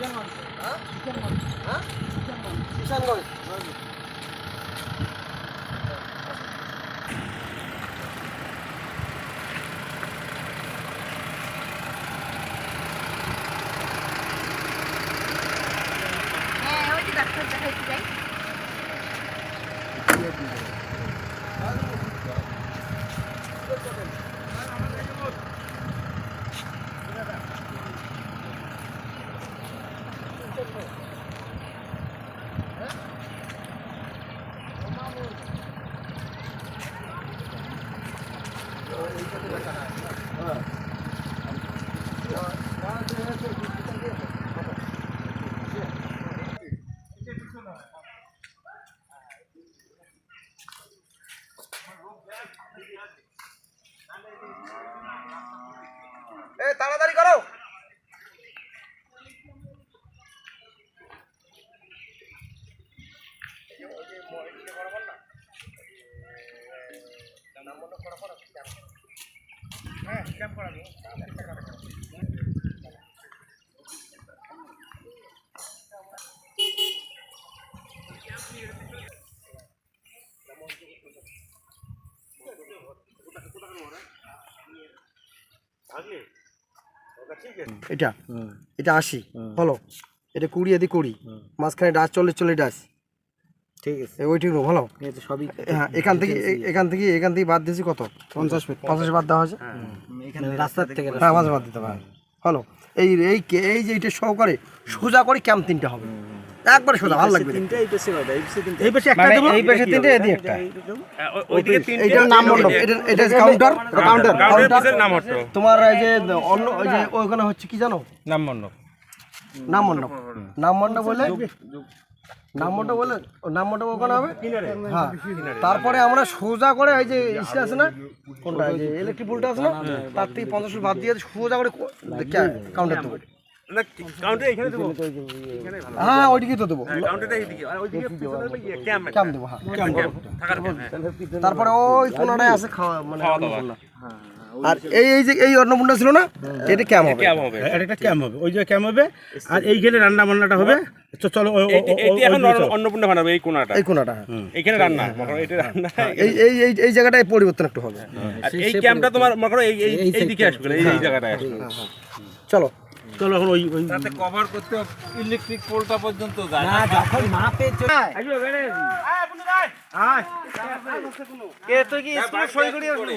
হ্যাঁ হ্যাঁ কিষানগঞ্জ হ্যাঁ ওই যে ডাক্তার দেখাইতে যাই এ তাড়াতাড়ি করো এটা এটা আশি বলো। এটা কুড়ি এদি কুড়ি। মাঝখানে ডাস চল্লিশ চল্লিশ ডাস। ঠিক আছে। ওইটি ভালো। সবই হ্যাঁ এখান থেকে এখান থেকে এখান থেকে বাদ দিয়েছি কত? পঞ্চাশ ফিট পঞ্চাশ বাদ দেওয়া হয়েছে? রাস্তার থেকে হ্যাঁ মাঝে বাদ দিতে পারে হলো এই এই এই যে এটা সহকারে সোজা করে ক্যাম্প তিনটে হবে। একবারে সোজা ভালো লাগবে তিনটা এই পাশে এই পাশে তিনটা এই পাশে একটা মানে এই পাশে তিনটে এদিকে একটা। ওইদিকে তিনটে এইটার নাম মণ্ডপ এটা এটা কাউন্টার কাউন্টার কাউন্টার কাউন্টার নাম হতো। তোমার এই যে অন্য ওই যে ওইখানে হচ্ছে কি জানো? নাম মণ্ডপ নাম মণ্ডপ নাম মণ্ডপ বলে নাম মণ্ডপ বলে ও নাম মণ্ডপ ওখানে হবে হ্যাঁ। তারপরে আমরা সোজা করে এই যে ইসে আছে না কোনটা? যে ইলেকট্রিক পোলটা আছে না তার থেকে পঞ্চাশ ফুট বাদ দিয়ে সোজা করে কাউন্টার দেবো। কাউন্টার হ্যাঁ ওইদিকে তো দেবো। কাউন্টারটা এইদিকে। আর ওইদিকে পিছনে ক্যাম্প ক্যাম্প দেবো হ্যাঁ। তারপরে ওই কোনাটায় আছে খাওয়া মানে। আর এই এই যে এই অন্নপূর্ণা ছিল না এটা ক্যাম্প হবে। হবে। আর একটা হবে। ওই যে ক্যাম্প হবে। আর এইখানে রান্না বান্নাটা হবে। তো চলো এটি এখন অন্নপূর্ণা বানাবে এই কোনাটা। এই কোনাটা হ্যাঁ। এখানে রান্না এটা রান্না। এই এই এই এই জায়গাটায় পরিবর্তন একটু হবে। আর এই ক্যাম্পটা তোমার মনে করো এই এই এই দিকে আসবে এই এই জায়গাটায় আসবে। চলো। চলো এখন ওই ওই তাতে কভার করতে ইলেকট্রিক পোলটা পর্যন্ত যায়। না যখন মাপে চলে কে তুই কি স্কুলে সই করি।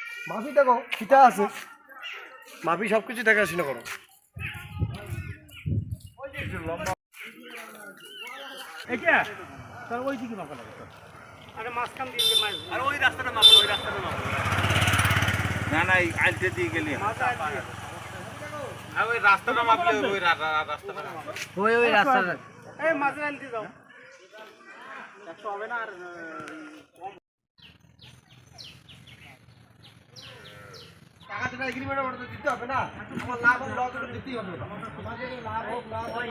মাফি দেখো ফিতা আছে। মাফি সব কিছু দেখাশোনা করো। আর ওই রাস্তাটা মাপো ওই রাস্তাটা মাপো না না এই আলতে দিয়ে গেলি আর ওই রাস্তাটা মাপলে ওই রাস্তাটা ওই ওই রাস্তাটা। টাকা এগ্রিমেন্ট ওটা দিতে হবে না। তোমার লাভ হোক লস হোক দিতেই হবে তোমাদের লাভ হোক লাভ হোক